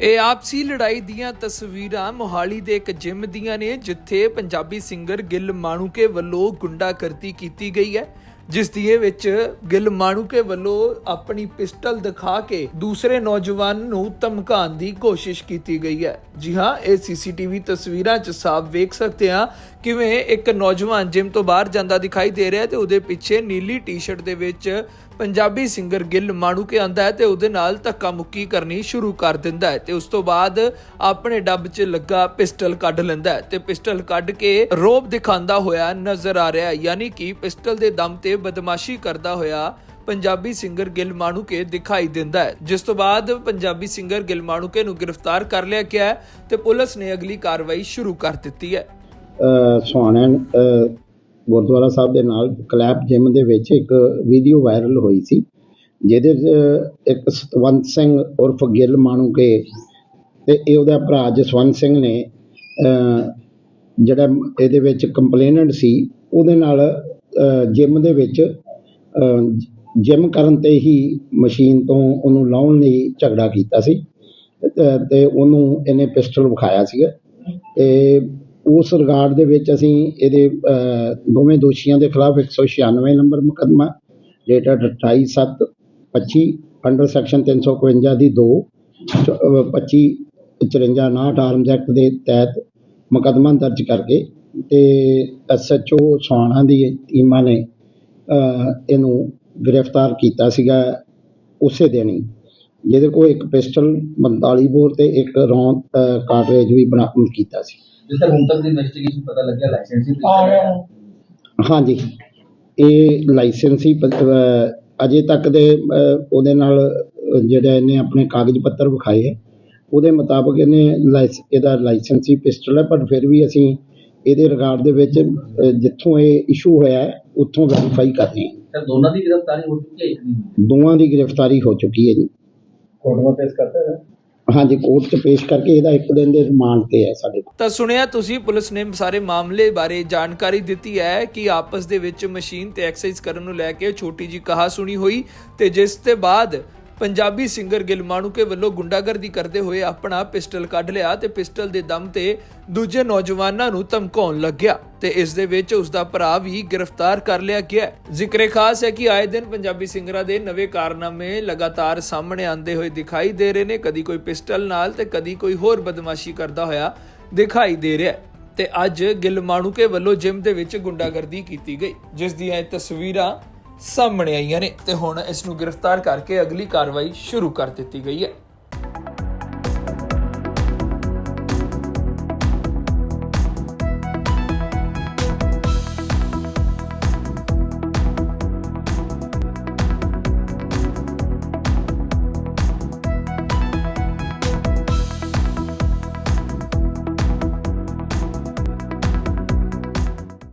ਇਹ ਆਪਸੀ ਲੜਾਈ ਦੀਆਂ ਤਸਵੀਰਾਂ ਮੋਹਾਲੀ ਦੇ ਇੱਕ ਜਿਮ ਦੀਆਂ ਨੇ, ਜਿੱਥੇ ਪੰਜਾਬੀ ਸਿੰਗਰ ਗਿੱਲ ਮਾਣੂਕੇ ਵੱਲੋਂ ਗੁੰਡਾਗਰਦੀ ਕੀਤੀ ਗਈ ਹੈ। ਜਿਸ ਦੀ ਵਿੱਚ ਗਿੱਲ ਮਾਣੂਕੇ ਵੱਲੋਂ ਆਪਣੀ ਪਿਸਟਲ ਦਿਖਾ ਕੇ ਦੂਸਰੇ ਨੌਜਵਾਨ ਨੂੰ ਧਮਕਾਉਣ ਦੀ ਕੋਸ਼ਿਸ਼ ਕੀਤੀ ਗਈ ਹੈ। ਜੀ ਹਾਂ, ਇਹ ਸੀਸੀਟੀਵੀ ਤਸਵੀਰਾਂ 'ਚ ਸਾਫ਼ ਵੇਖ ਸਕਦੇ ਹਾਂ ਕਿਵੇਂ ਇੱਕ ਨੌਜਵਾਨ ਜਿਮ ਤੋਂ ਬਾਹਰ ਜਾਂਦਾ ਦਿਖਾਈ ਦੇ ਰਿਹਾ ਤੇ ਉਹਦੇ ਪਿੱਛੇ ਨੀਲੀ ਟੀ-ਸ਼ਰਟ ਦੇ ਵਿੱਚ ਪੰਜਾਬੀ ਸਿੰਗਰ ਗਿੱਲ ਮਾਣੂਕੇ ਆਂਦਾ ਹੈ ਤੇ ਉਹਦੇ ਨਾਲ ਧੱਕਾ ਮੁੱਕੀ ਕਰਨੀ ਸ਼ੁਰੂ ਕਰ ਦਿੰਦਾ ਹੈ ਤੇ ਉਸ ਤੋਂ ਬਾਅਦ ਆਪਣੇ ਡੱਬ 'ਚ ਲੱਗਾ ਪਿਸਟਲ ਕੱਢ ਲੈਂਦਾ ਹੈ ਤੇ ਪਿਸਟਲ ਕੱਢ ਕੇ ਰੋਬ ਦਿਖਾਉਂਦਾ ਹੋਇਆ ਨਜ਼ਰ ਆ ਰਿਹਾ ਹੈ। ਯਾਨੀ ਕਿ ਪਿਸਟਲ ਦੇ ਦਮ ਤੇ ਬਦਮਾਸ਼ੀ ਕਰਦਾ ਹੋਇਆ ਪੰਜਾਬੀ ਸਿੰਗਰ ਗਿੱਲ ਮਾਣੂਕੇ ਦਿਖਾਈ ਦਿੰਦਾ ਹੈ। ਜਿਸ ਤੋਂ ਬਾਅਦ ਪੰਜਾਬੀ ਸਿੰਗਰ ਗਿੱਲ ਮਾਣੂਕੇ ਨੂੰ ਗ੍ਰਿਫਤਾਰ ਕਰ ਲਿਆ ਗਿਆ ਤੇ ਪੁਲਿਸ ਨੇ ਅਗਲੀ ਕਾਰਵਾਈ ਸ਼ੁਰੂ ਕਰ ਦਿੱਤੀ ਹੈ। ਸੁਹਾਣਾ ਗੁਰਦੁਆਰਾ ਸਾਹਿਬ ਦੇ ਨਾਲ ਕਲੈਪ ਜਿਮ ਦੇ ਵਿੱਚ ਇੱਕ ਵੀਡੀਓ ਵਾਇਰਲ ਹੋਈ ਸੀ ਜਿਹਦੇ ਇੱਕ ਸਤਵੰਤ ਸਿੰਘ ਉਰਫ ਗਿੱਲ ਮਾਣੂਕੇ ਤੇ ਇਹ ਉਹਦਾ ਭਰਾ ਜਸਵੰਤ ਸਿੰਘ ਨੇ ਅ, ਜਿਹੜਾ ਇਹਦੇ ਵਿੱਚ ਕੰਪਲੇਨੈਂਟ ਸੀ ਉਹਦੇ ਨਾਲ ਜਿਮ ਦੇ ਵਿੱਚ ਜਿਮ ਕਰਨ ਤੇ ਹੀ ਮਸ਼ੀਨ ਤੋਂ ਉਹਨੂੰ ਲਾਉਣ ਲਈ ਝਗੜਾ ਕੀਤਾ ਸੀ। ਤੇ- ਉਹਨੂੰ ਇਹਨੇ ਪਿਸਟਲ ਵਿਖਾਇਆ ਸੀਗਾ। ਤੇ ਉਸ ਰਿਗਾਰਡ ਦੇ ਵਿੱਚ ਅਸੀਂ ਇਹਦੇ ਦੋਵੇਂ ਦੋਸ਼ੀਆਂ ਦੇ ਖਿਲਾਫ 196 ਨੰਬਰ ਮੁਕੱਦਮਾ ਡੇਟਡ 28725 ਅੰਡਰ ਸੈਕਸ਼ਨ 351 ਦੀ 2 25 54 59 ਆਰਮਸ ਐਕਟ ਦੇ ਤਹਿਤ ਮੁਕੱਦਮਾ ਦਰਜ ਕਰਕੇ ਤੇ ਐਸਐਚਓ ਸੋਹਾਣਾ ਦੀ ਟੀਮਾਂ ਨੇ ਇਹਨੂੰ ਗ੍ਰਿਫਤਾਰ ਕੀਤਾ ਸੀਗਾ ਉਸੇ ਦਿਨ ਹੀ। ਜਿਹਦੇ ਕੋਲ ਇੱਕ ਪਿਸਟਲ 45 ਬੋਰ ਤੇ ਇੱਕ ਰੌਂਦ ਕਾਰਟ੍ਰੇਜ ਵੀ ਬਰਾਮਦ ਕੀਤਾ ਸੀ। ਜਿਸ ਤੱਕ ਹੁਣ ਤੱਕ ਦੀ ਇਨਵੈਸਟੀਗੇਸ਼ਨ ਪਤਾ ਲੱਗਿਆ ਲਾਇਸੈਂਸ ਹੀ ਹਾਂਜੀ। ਇਹ ਲਾਇਸੈਂਸੀ ਪ- ਅਹ ਅਜੇ ਤੱਕ ਦੇ ਅਹ, ਉਹਦੇ ਨਾਲ ਅਹ, ਜਿਹੜਾ ਇਹਨੇ ਆਪਣੇ ਕਾਗਜ਼ ਪੱਤਰ ਵਿਖਾਏ ਹੈ ਉਹਦੇ ਮੁਤਾਬਕ ਇਹਨੇ ਲਾਇਸ ਇਹਦਾ ਲਾਇਸੈਂਸੀ ਪਿਸਟਲ ਹੈ ਪਰ ਫਿਰ ਵੀ ਅਸੀਂ ਇਹਦੇ ਰਿਗਾਰਡ ਦੇ ਵਿੱਚ ਜਿੱਥੋਂ ਇਹ ਇਸ਼ੂ ਹੋਇਆ ਹੈ ਉੱਥੋਂ ਵੈਰੀਫਾਈ ਕਰ ਰਹੇ ਹਾਂ। ਸਰ ਦੋਨਾਂ ਦੀ ਗ੍ਰਿਫਤਾਰੀ ਹੋ ਚੁੱਕੀ ਹੈ ਇੱਕ ਦੀ? ਦੋਵਾਂ ਦੀ ਗ੍ਰਿਫਤਾਰੀ ਹੋ ਚੁੱਕੀ ਹੈ ਜੀ। ਕੋਰਟ ਵਿੱਚ ਪੇਸ਼ ਕਰਤਾ ਹੈ? ਹਾਂਜੀ ਕੋਰਟ 'ਚ ਪੇਸ਼ ਕਰਕੇ ਇਹਦਾ ਇੱਕ ਦਿਨ ਦੇ ਰਿਮਾਂਡ ਤੇ ਹੈ ਸਾਡੇ ਕੋਲ। ਤਾਂ ਸੁਣਿਆ ਤੁਸੀਂ ਪੁਲਿਸ ਨੇ ਸਾਰੇ ਮਾਮਲੇ ਬਾਰੇ ਜਾਣਕਾਰੀ ਦਿੱਤੀ ਹੈ ਕਿ ਆਪਸ ਦੇ ਵਿੱਚ ਮਸ਼ੀਨ ਤੇ ਐਕਸਰਸਾਈਜ਼ ਕਰਨ ਨੂੰ ਲੈ ਕੇ ਛੋਟੀ ਜੀ ਕਹਾ ਸੁਣੀ ਹੋਈ ਤੇ ਜਿਸ ਤੇ ਬਾਅਦ ਪੰਜਾਬੀ ਸਿੰਗਰ ਗਿੱਲ ਮਾਣੂਕੇ ਵੱਲੋਂ ਗੁੰਡਾਗਰਦੀ ਕਰਦੇ ਹੋਏ ਆਪਣਾ ਪਿਸਟਲ ਕੱਢ ਲਿਆ ਤੇ ਪਿਸਟਲ ਦੇ ਦਮ ਤੇ ਦੂਜੇ ਨੌਜਵਾਨਾਂ ਨੂੰ ਧਮਕਾਉਣ ਲੱਗਿਆ ਤੇ ਇਸ ਦੇ ਵਿੱਚ ਉਸ ਦਾ ਭਰਾ ਵੀ ਗ੍ਰਿਫਤਾਰ ਕਰ ਲਿਆ ਗਿਆ ਜ਼ਿਕਰੇ ਖਾਸ ਹੈ ਕਿ ਆਏ ਦਿਨ ਪੰਜਾਬੀ ਸਿੰਗਰਾਂ ਦੇ ਨਵੇਂ ਕਾਰਨਾਮੇ ਲਗਾਤਾਰ ਸਾਹਮਣੇ ਆਉਂਦੇ ਹੋਏ ਦਿਖਾਈ ਦੇ ਰਹੇ ਨੇ। ਕਦੀ ਕੋਈ ਪਿਸਟਲ ਨਾਲ ਤੇ ਕਦੀ ਕੋਈ ਹੋਰ ਬਦਮਾਸ਼ੀ ਕਰਦਾ ਹੋਇਆ ਦਿਖਾਈ ਦੇ ਰਿਹਾ ਹੈ। ਤੇ ਅੱਜ ਗਿੱਲ ਮਾਣੂਕੇ ਵੱਲੋਂ ਜਿਮ ਦੇ ਵਿੱਚ ਗੁੰਡਾਗਰਦੀ ਕੀਤੀ ਗਈ, ਜਿਸ ਦੀਆਂ ਤਸਵੀਰਾਂ ਸਾਹਮਣੇ ਆਈਆਂ ਨੇ ਤੇ ਹੁਣ ਇਸ ਨੂੰ ਗ੍ਰਿਫਤਾਰ ਕਰਕੇ ਅਗਲੀ ਕਾਰਵਾਈ ਸ਼ੁਰੂ ਕਰ ਦਿੱਤੀ ਗਈ ਹੈ।